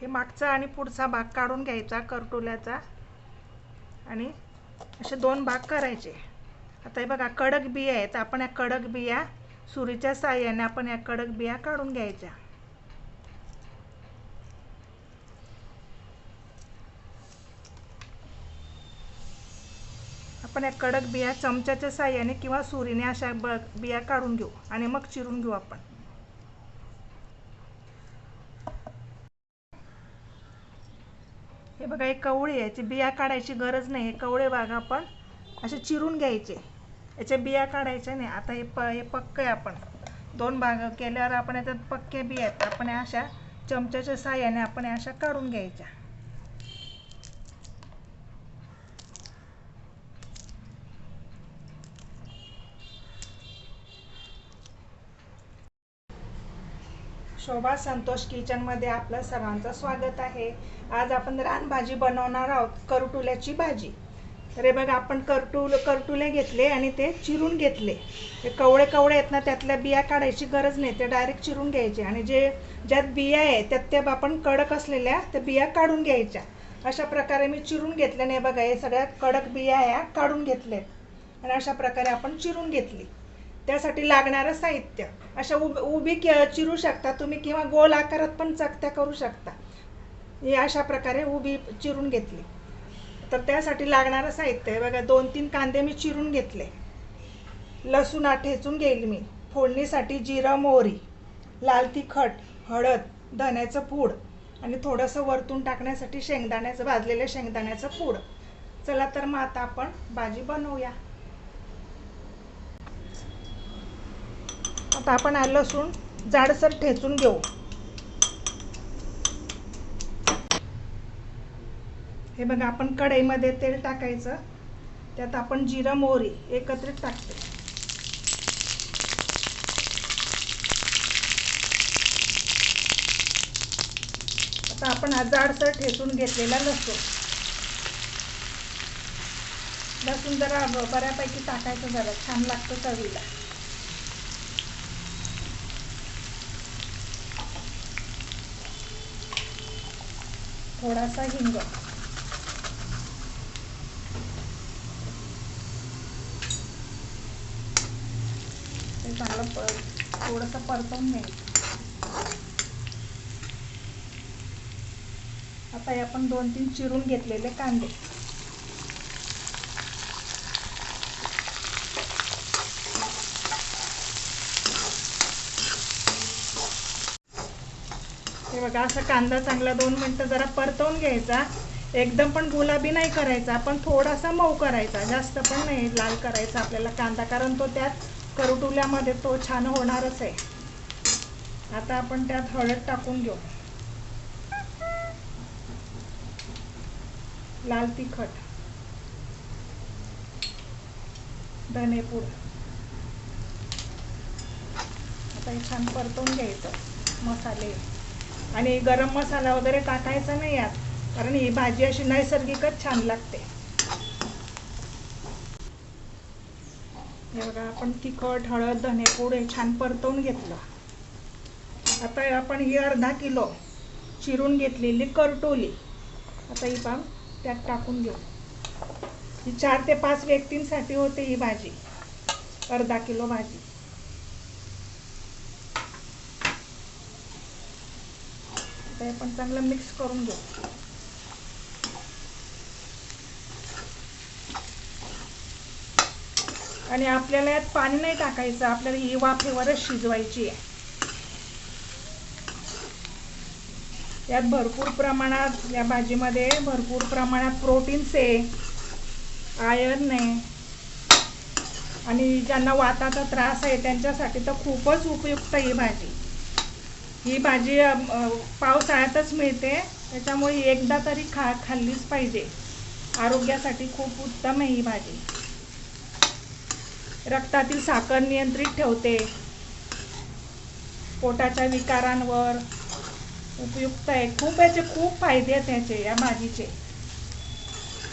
हे मागचा आणि पुढचा भाग काढून घ्यायचा करटोल्याचा. आणि असे दोन भाग करायचे. आता हे बघा कडक बिया आहेत. आपण या कडक बिया सुरीच्या साह्याने आपण या कडक बिया काढून घ्यायच्या. आपण या कडक बिया चमच्याच्या साह्याने किंवा सुरीने अशा ब बिया काढून घेऊ. आणि मग चिरून घेऊ आपण. बघा हे आहे. याची बिया काढायची गरज नाही. हे कवळे भाग आपण असे चिरून घ्यायचे. याच्या बिया काढायच्या नाही. आता हे प हे पक्क आहे आपण. दोन भाग केल्यावर आपण याच्यात पक्के बिया आहेत. आपण या अशा चमच्याच्या साह्याने आपण अशा काढून घ्यायच्या. शोभा संतोष किचनमध्ये आपलं सर्वांचं स्वागत आहे. आज आपण रानभाजी बनवणार आहोत करटुल्याची भाजी. तर हे बघा आपण करटुल करटुले घेतले आणि ते चिरून घेतले. ते कवळे कवळे आहेत ना त्यातल्या बिया काढायची गरज नाही ते डायरेक्ट चिरून घ्यायचे. आणि जे ज्यात बिया आहे त्यात त्या आपण कडक असलेल्या त्या बिया काढून घ्यायच्या. अशा प्रकारे मी चिरून घेतले नाही बघा हे सगळ्या कडक बिया ह्या काढून घेतल्या आणि अशा प्रकारे आपण चिरून घेतली. त्यासाठी लागणारं साहित्य. अशा उब उभी के चिरू शकता तुम्ही किंवा गोल आकारात पण चकत्या करू शकता. हे अशा प्रकारे उभी चिरून घेतली. तर त्यासाठी लागणारं साहित्य आहे. बघा दोन तीन कांदे मी चिरून घेतले. लसूण ठेचून घेईल मी. फोडणीसाठी जिरं मोहरी लाल तिखट हळद धण्याचं पूड आणि थोडंसं वरतून टाकण्यासाठी शेंगदाण्याचं भाजलेलं शेंगदाण्याचं पूड. चला तर मग आता आपण भाजी बनवूया. आता आपण लसूण जाडसर ठेचून घेऊ. हे बघा आपण कढईमध्ये तेल टाकायचं. त्यात आपण जिरं मोहरी एकत्रित टाकते. आता आपण हा जाडसर ठेचून घेतलेला लसूण. लसूण जरा बऱ्यापैकी टाकायचं जरा छान लागतं चवीला. थोडासा हिंग. ते चांगलं पर थोडंसं परतवून घ्यायचं. आता हे आपण दोन तीन चिरून घेतलेले कांदे. हे बघा असा कांदा चांगला दोन मिनटं जरा परतवून घ्यायचा. एकदम पण गुलाबी नाही करायचा पण थोडासा मऊ करायचा. जास्त पण नाही लाल करायचा आपल्याला कांदा कारण तो त्यात करटुल्यामध्ये तो छान होणारच आहे. आता आपण त्यात हळद टाकून घेऊ. लाल तिखट. धनेपूड आता हे छान परतवून घ्यायचं मसाले. आणि गरम मसाला वगैरे टाकायचा नाही यात कारण ही भाजी अशी नैसर्गिकच छान लागते. एवढा आपण तिखट हळद धनेपूड हे छान परतवून घेतलं. आता आपण ही अर्धा किलो चिरून घेतलेली करटोली. आता ही पाम त्यात टाकून घेऊ. ही चार ते पाच व्यक्तींसाठी होते ही भाजी अर्धा किलो भाजी. आता हे आपण चांगलं मिक्स करून घेऊ. आणि आपल्याला यात पाणी नाही टाकायचं आपल्याला ही वाफेवरच शिजवायची आहे. यात भरपूर प्रमाणात या भाजीमध्ये भरपूर प्रमाणात प्रोटीन्स आहे आयर्न आहे. आणि ज्यांना वाताचा त्रास आहे त्यांच्यासाठी तर खूपच उपयुक्त ही भाजी. ही भाजी पावसाळ्यातच मिळते. त्याच्यामुळे एकदा तरी खा खाल्लीच पाहिजे. आरोग्यासाठी खूप उत्तम आहे ही भाजी. रक्तातील साखर नियंत्रित ठेवते. पोटाच्या विकारांवर उपयुक्त आहे. खूप याचे खूप फायदे आहेत याचे या भाजीचे.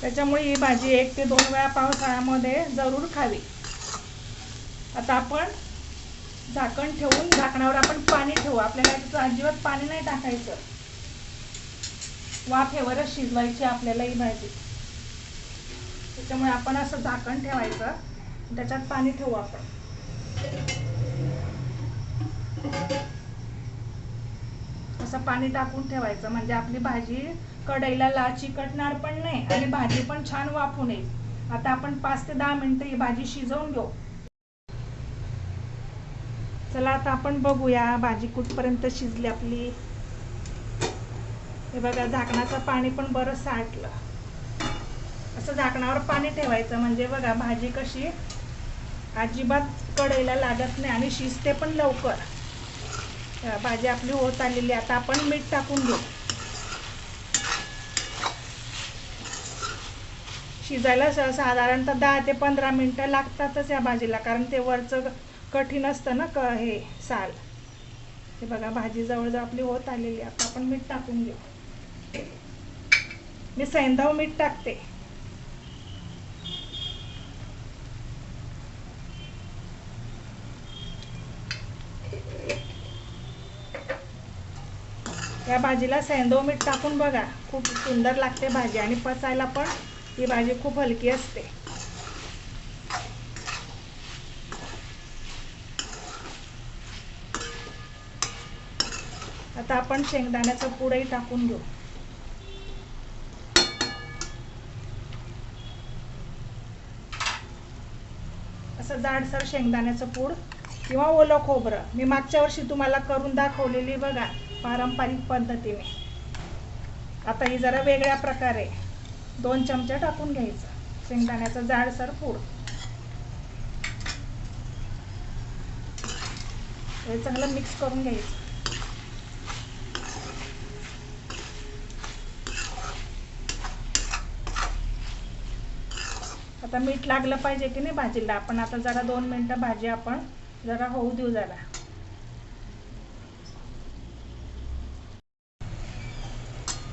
त्याच्यामुळे ही भाजी एक ते दोन वेळा पावसाळ्यामध्ये जरूर खावी. आता आपण झाकण ठेवून झाकणावर आपण पाणी ठेवू. आपल्याला याच्यात अजिबात पाणी नाही टाकायचं. वाफेवरच शिजवायची आपल्याला ही भाजी. त्याच्यामुळे आपण असं झाकण ठेवायचं. त्याच्यात पाणी ठेवू आपण. असं पाणी टाकून ठेवायचं. म्हणजे आपली भाजी कढईला ला चिकटणार पण नाही आणि भाजी पण छान वाफू नये. आता आपण पाच ते दहा मिनिटं ही भाजी शिजवून घेऊ. चला आता आपण बघूया भाजी कुठपर्यंत शिजली आपली. हे बघा झाकणाचं पाणी पण बरं साठलं. असं झाकणावर पाणी ठेवायचं म्हणजे बघा भाजी कशी अजिबात कडेला लागत नाही आणि शिजते पण लवकर. भाजी आपली होत आलेली आता आपण मीठ टाकून घेऊ. शिजायला साधारणतः दहा ते पंधरा मिनटं लागतातच या भाजीला कारण ते वरचं कठीण असतं ना क हे साल. हे बघा भाजी जवळजवळ आपली होत आलेली आता आपण मीठ टाकून घेऊ. मी सैंधव मीठ टाकते. या भाजीला सैंदव मीठ टाकून बघा खूप सुंदर लागते भाजी आणि पचायला पण ही भाजी खूप हलकी असते. आता आपण शेंगदाण्याचं पुडही टाकून घेऊ. असं जाडसर शेंगदाण्याचं पूड किंवा ओलं खोबरं. मी मागच्या वर्षी तुम्हाला करून दाखवलेली बघा पारंपरिक पद्धतीने. आता ही जरा वेगळ्या प्रकारे दोन चमचे टाकून घ्यायचं. शेंगदाण्याचं जाडसर पूड. हे चांगलं मिक्स करून घ्यायचं. आता मीठ लागलं पाहिजे की नाही भाजीला? आपण आता जरा दोन मिनटं भाजी आपण जरा होऊ देऊ जरा.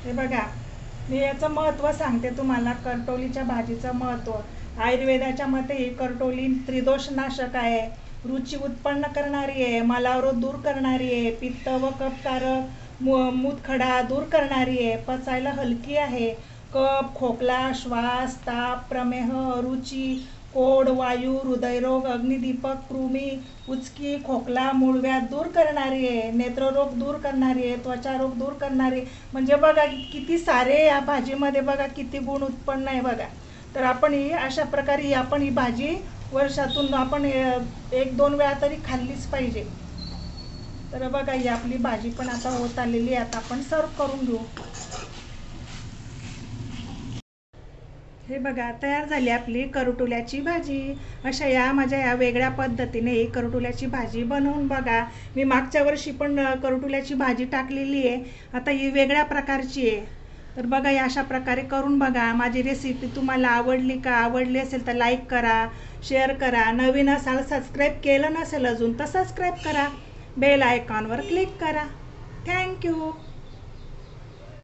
हे बघा मी याचं महत्त्व सांगते तुम्हाला करटोलीच्या भाजीचं महत्त्व. आयुर्वेदाच्या मते ही करटोली त्रिदोष नाशक आहे. रुची उत्पन्न करणारी आहे मलावरोध दूर करणारी आहे पित्त व कपकार मूतखडा दूर करणारी आहे पचायला हलकी आहे. कप खोकला श्वास ताप प्रमेह रुची कोड वायू हृदयरोग अग्निदीपक कृमी उचकी खोकला मूळव्याध दूर करणारी आहे नेत्ररोग दूर करणारी आहे त्वचारोग दूर करणारी म्हणजे बघा किती सारे या भाजीमध्ये बघा किती गुण उत्पन्न आहे बघा. तर आपण ही अशा प्रकारे ही आपण ही भाजी वर्षातून आपण एक दोन वेळा तरी खाल्लीच पाहिजे. तर बघा ही आपली भाजी पण आता होत आलेली आहे. आता आपण सर्व करून घेऊ. हे बघा तयार झाली आपली करटुल्याची भाजी. अशा या माझ्या या वेगळ्या पद्धतीने ही करटुल्याची भाजी बनवून बघा. मी मागच्या वर्षी पण करटुल्याची भाजी टाकलेली आहे. आता ही वेगळ्या प्रकारची आहे. तर बघा या अशा प्रकारे करून बघा. माझी रेसिपी तुम्हाला आवडली का आवडली असेल तर लाईक करा शेअर करा. नवीन असाल सबस्क्राईब केलं नसेल अजून तर सबस्क्राईब करा. बेल आयकॉनवर क्लिक करा. थँक्यू